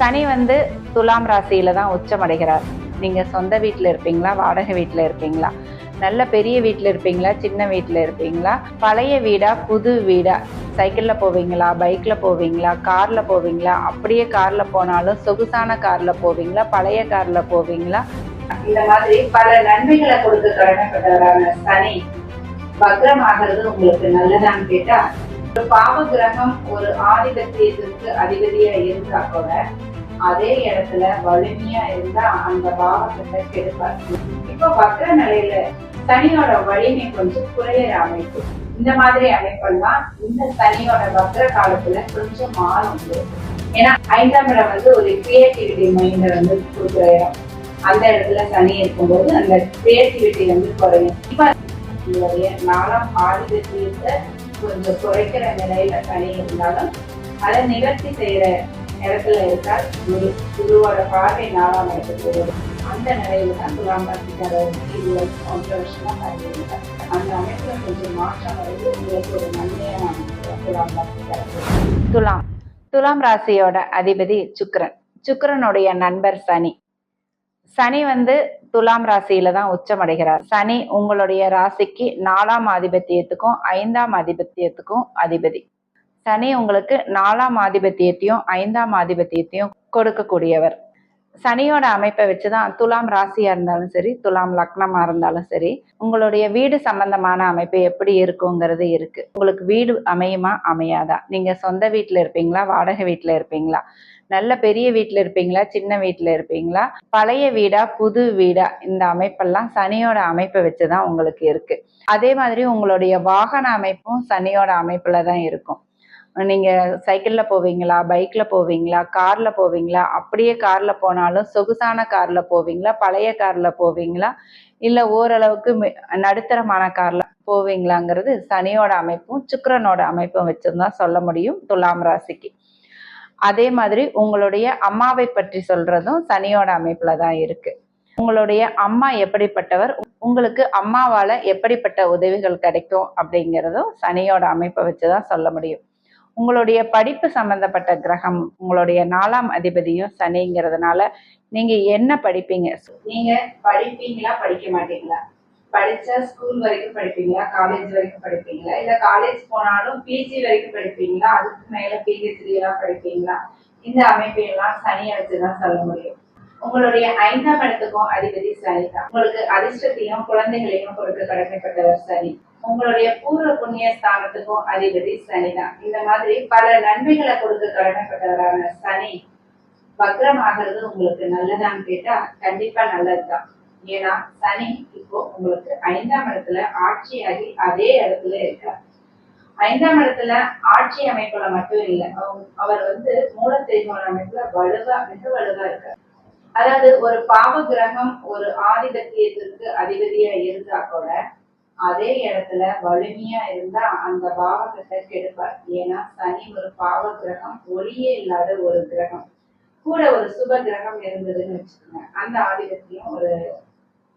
சனி வந்து துலாம் ராசியில தான் உச்சம் அடைகிறார் நீங்க சொந்த வீட்டில் இருப்பீங்களா? வாடகை வீட்டில் இருப்பீங்களா? நல்ல பெரிய வீட்டில் இருப்பீங்களா? சின்ன வீட்டில் இருப்பீங்களா? பழைய வீடா? புது வீடா? சைக்கிளில் போவீங்களா? பைக்கில் போவீங்களா? காரில் போவீங்களா? அப்படியே காரில் போனாலும் சொகுசான காரில் போவீங்களா? பழைய காரில் போவீங்களா? இந்த மாதிரி பல நன்மைகளை கொடுக்க கடமைப்பட்டவரான சனி வக்ரமாகிறது உங்களுக்கு நல்லதான்னு கேட்டா ஒரு பாவ கிரகம் ஒரு ஆதிபத்தியத்திற்கு அதிபதியா இருந்தா கூட அதே இடத்துல வலிமையா இருந்தா அந்த பாவத்தை கெடுப்பார் இப்ப வக்ர நிலையில சனியோட வலிமை கொஞ்சம் குறையிற அமைப்பு. இந்த மாதிரி அமைப்பெல்லாம் இந்த சனியோட வக்ர காலத்துல கொஞ்சம் மாறும் ஏன்னா ஐந்தாம் இடம் வந்து ஒரு கிரியேட்டிவிட்டி மைண்ட வந்து கொடுக்குற இடம். அந்த இடத்துல சனி இருக்கும்போது அந்த கிரியேட்டிவிட்டி வந்து குறையும். இப்ப உங்களுடைய நாலாம் ஆதிபத்தியத்தை கொஞ்சம் குறைக்கிற நிலையில சனி இருந்தாலும் அதை நிவர்த்தி செய்யற இடத்துல இருந்தால் குரு குருவோட பார்வை நாலாம் இடத்துக்கு போகுது அந்த நிலையில தான் துலாம் ராசிக்காரருக்கு இது ஒன்றரை வருஷமா பண்ணியிருக்காங்க அந்த அமைப்புல கொஞ்சம் மாற்றம் வருது உங்களுக்கு ஒரு நன்மையான அமைப்பு துலாம் ராசிக்காரருக்கு துலாம். துலாம் ராசியோட அதிபதி சுக்கரன். சுக்கரனுடைய நண்பர் சனி. சனி வந்து துலாம் ராசியில தான் உச்சமடைகிறார். சனி உங்களுடைய ராசிக்கு நாலாம் ஆதிபத்தியத்துக்கும் ஐந்தாம் ஆதிபத்தியத்துக்கும் அதிபதி. சனி உங்களுக்கு நாலாம் ஆதிபத்தியத்தையும் ஐந்தாம் ஆதிபத்தியத்தையும் கொடுக்கக்கூடியவர். சனியோட அமைப்பை வச்சுதான் துலாம் ராசியா இருந்தாலும் சரி துலாம் லக்னமா இருந்தாலும் சரி உங்களுடைய வீடு சம்பந்தமான அமைப்பு எப்படி இருக்குங்கிறது இருக்கு. உங்களுக்கு வீடு அமையுமா அமையாதா? நீங்க சொந்த வீட்டுல இருப்பீங்களா வாடகை வீட்டுல இருப்பீங்களா? நல்ல பெரிய வீட்டில் இருப்பீங்களா சின்ன வீட்டில் இருப்பீங்களா? பழைய வீடா புது வீடா? இந்த அமைப்பெல்லாம் சனியோட அமைப்பை வச்சு தான் உங்களுக்கு இருக்கு. அதே மாதிரி உங்களுடைய வாகன அமைப்பும் சனியோட அமைப்புல தான் இருக்கும். நீங்கள் சைக்கிளில் போவீங்களா? பைக்கில் போவீங்களா? காரில் போவீங்களா? அப்படியே காரில் போனாலும் சொகுசான காரில் போவீங்களா? பழைய காரில் போவீங்களா? இல்லை ஓரளவுக்கு மி- நடுத்தரமான காரில் போவீங்களாங்கிறது சனியோட அமைப்பும் சுக்கரனோட அமைப்பும் வச்சுருந்தா சொல்ல முடியும் துலாம் ராசிக்கு. அதே மாதிரி உங்களுடைய அம்மாவை பற்றி சொல்கிறதும் சனியோட அமைப்பில் தான் இருக்குது உங்களுடைய அம்மா எப்படிப்பட்டவர்? உங்களுக்கு அம்மாவால் எப்படிப்பட்ட உதவிகள் கிடைக்கும் அப்படிங்கிறதும் சனியோட அமைப்பை வச்சு தான் சொல்ல முடியும். உங்களுடைய படிப்பு சம்பந்தப்பட்ட கிரகம் உங்களுடைய நாலாம் அதிபதியும் சனிங்கிறதுனால நீங்க என்ன படிப்பீங்க? நீங்க படிப்பீங்களா? படிக்க மாட்டீங்களா? படிச்சா ஸ்கூல் வரைக்கும் படிப்பீங்களா? காலேஜ் வரைக்கும் படிப்பீங்களா? இல்ல காலேஜ் போனாலும் பிஜி வரைக்கும் படிப்பீங்களா? அதுக்கு மேல பிஹெச்டி எல்லாம் படிப்பீங்களா? இந்த அமைப்பை எல்லாம் சனியை வச்சுதான் சொல்ல முடியும். உங்களுடைய ஐந்தாம் இடத்துக்கும் அதிபதி சனி தான் உங்களுக்கு அதிர்ஷ்டத்தையும் குழந்தைகளையும் கொடுக்க கடமைப்பட்டவர் சனி. உங்களுடைய பூர்வ புண்ணிய ஸ்தானத்துக்கும் அதிபதி சனி தான். இந்த மாதிரி பல நன்மைகளை கொடுக்க கடமைப்பட்டவரான சனி வக்ரமாகிறது உங்களுக்கு நல்லதான்னு கேட்டா கண்டிப்பா நல்லதுதான். ஏன்னா சனி இப்போ உங்களுக்கு ஐந்தாம் இடத்துல ஆட்சியாகி அதே இடத்துல இருக்கார் ஐந்தாம் இடத்துல ஆட்சி அமைப்புல மட்டும் இல்லை அவங்க- அவர் வந்து மூலத்தெய்வோட அமைப்புல வலுவா மிக வலுவா இருக்கார். அதாவது ஒரு பாவ கிரகம் ஒரு ஆதிபத்தியத்திற்கு அதிபதியா இருந்தா கூட அதே இடத்துல வலிமையா இருந்தா அந்த பாவகத்தை கெடுப்பார் ஏன்னா சனி ஒரு பாவ கிரகம் ஒளியே இல்லாத ஒரு கிரகம். கூட ஒரு சுப கிரகம் இருந்ததுன்னு வச்சுக்கோங்க. அந்த ஆதிபத்தியம் ஒரு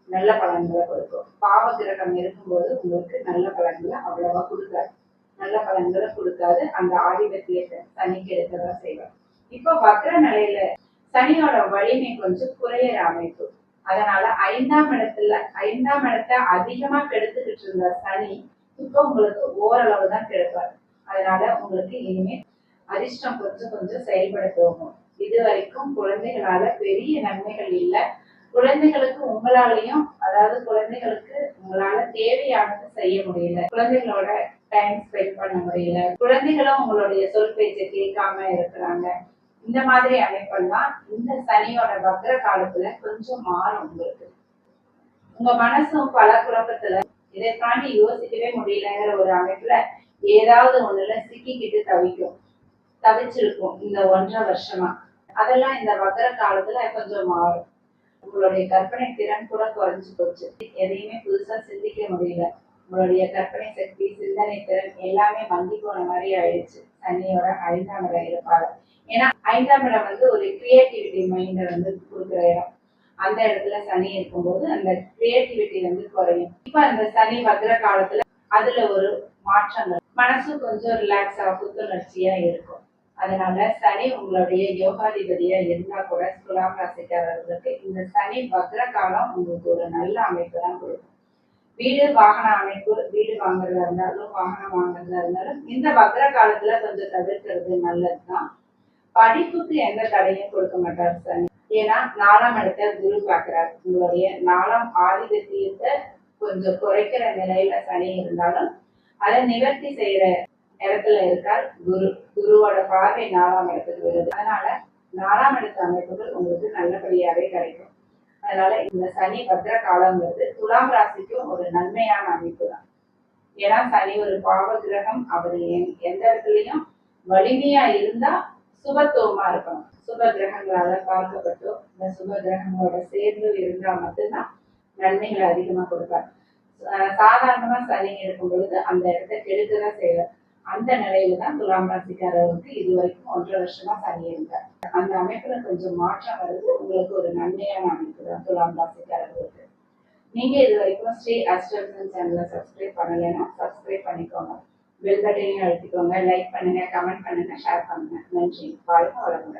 நல்ல பலன்களை கொடுக்கும். பாவ கிரகம் இருக்கும்போது உங்களுக்கு நல்ல பலன்களை அவ்வளவா கொடுக்காது. நல்ல பலன்களை கொடுக்காது. அந்த ஆதிபத்தியத்தை சனிக்கு எடுக்கதான் செய்வார். இப்போ வக்ர நிலையில சனியோட வலிமை கொஞ்சம் குறையிற அமைப்பு. அதனால ஐந்தாம் இடத்துல ஐந்தாம் இடத்தை அதிகமா கெடுத்துக்கிட்டு இருந்த சனி இப்போ உங்களுக்கு ஓரளவு தான் கெடுப்பார். அதனால உங்களுக்கு இனிமே அதிர்ஷ்டம் கொஞ்சம் கொஞ்சம் செயல்பட தோணும் இது வரைக்கும் குழந்தைகளால பெரிய நன்மைகள் இல்ல. குழந்தைகளுக்கு உங்களாலையும் அதாவது குழந்தைகளுக்கு உங்களால தேவையானது செய்ய முடியல. குழந்தைகளோட டைம் ஸ்பெண்ட் பண்ண முடியல. குழந்தைகளும் உங்களுடைய சொல் பேச்சை கேட்காம இருக்கிறாங்க. இந்த மாதிரி அமைப்பெல்லாம் இந்த சனியோட வக்ர காலத்துல கொஞ்சம் மாறும் உங்களுக்கு. உங்க மனசும் பல குழப்பத்துல இதை தாண்டி யோசிக்கவே முடியலங்கிற ஒரு அமைப்புல ஏதாவது ஒண்ணுல சிக்கிக்கிட்டு தவிக்கும் தவிச்சிருக்கும் இந்த ஒன்றரை வருஷமா. அதெல்லாம் இந்த வக்கர காலத்துல கொஞ்சம் மாறும். உங்களுடைய கற்பனை திறன் கூட குறைஞ்சு போச்சு. எதையுமே புதுசா சிந்திக்க முடியல. உங்களுடைய கற்பனை சக்தி சிந்தனை திறன் எல்லாமே மங்கி போன மாதிரி ஆயிடுச்சு. சனியோட ஐந்தாம் இடம் இருப்பாங்க. ஏன்னா ஐந்தாம் இடம் வந்து ஒரு கிரியேட்டிவிட்டி மைண்ட வந்து கொடுக்குற இடம். அந்த இடத்துல சனி இருக்கும்போது அந்த கிரியேட்டிவிட்டி வந்து குறையும். இப்ப அந்த சனி வக்ர காலத்துல அதுல ஒரு மாற்றங்கள். மனசு கொஞ்சம் ரிலாக்ஸா புத்துணர்ச்சியா இருக்கும். அதனால சனி உங்களுடைய யோகாதிபதியா இருந்தா கூட துலாம் ராசிக்காரர்களுக்கு இந்த சனி வக்ர காலம் உங்களுக்கு ஒரு நல்ல அமைப்பு தான் கொடுக்கும். வீடு வாகன அமைப்பு வீடு வாங்குறதா இருந்தாலும் வாகனம் வாங்குறதா இருந்தாலும் இந்த வக்ர காலத்துல கொஞ்சம் தவிர்க்கிறது நல்லதுதான். படிப்புக்கு எந்த தடையும் கொடுக்க மாட்டார் சனி ஏன்னா நாலாம் இடத்த குரு பார்க்கிறார். உங்களுடைய நாலாம் ஆதிபத்தியத்தை கொஞ்சம் குறைக்கிற நிலையில சனி இருந்தாலும் அதை நிவர்த்தி செய்யற இடத்துல இருக்கார் குரு. குருவோட பார்வை நாலாம் இடத்துக்கு வருது. அதனால நாலாம் இடத்து அமைப்புகள் உங்களுக்கு நல்லபடியாவே கிடைக்கும். அதனால இந்த சனி பத்திர காலங்கிறது துலாம் ராசிக்கும் ஒரு நன்மையான அமைப்பு தான் ஏன்னா சனி ஒரு பாவ கிரகம் அவர் எந்த இடத்துலயும் வலிமையா இருந்தா சுபத்துவமா இருக்கணும். சுப கிரகங்களால பார்க்கப்பட்டோ இந்த சுப கிரகங்களோட சேர்ந்து இருந்தா மட்டும்தான் நன்மைகளை அதிகமா கொடுப்பார். சாதாரணமா சனி இருக்கும் பொழுது அந்த இடத்த கெடுக்கதான் செய்வார். அந்த நிலையில தான் துலாம் ராசிக்காரருக்கு இது வரைக்கும் ஒன்றரை வருஷமா சனி இருந்தார் அந்த அமைப்புல கொஞ்சம் மாற்றம் வருது. உங்களுக்கு ஒரு நன்மையான அமைப்பு தான் துலாம் ராசிக்காரர்களுக்கு. நீங்க இது வரைக்கும் ஸ்ரீ அஸ்ட்ரசன் சேனலை சப்ஸ்கிரைப் பண்ணலைன்னா சப்ஸ்கிரைப் பண்ணிக்கோங்க. பெல் பட்டனையும் அழுத்திக்கோங்க. லைக் பண்ணுங்க கமெண்ட் பண்ணுங்க ஷேர் பண்ணுங்க. நன்றி. வாழ்க வளமுடன்.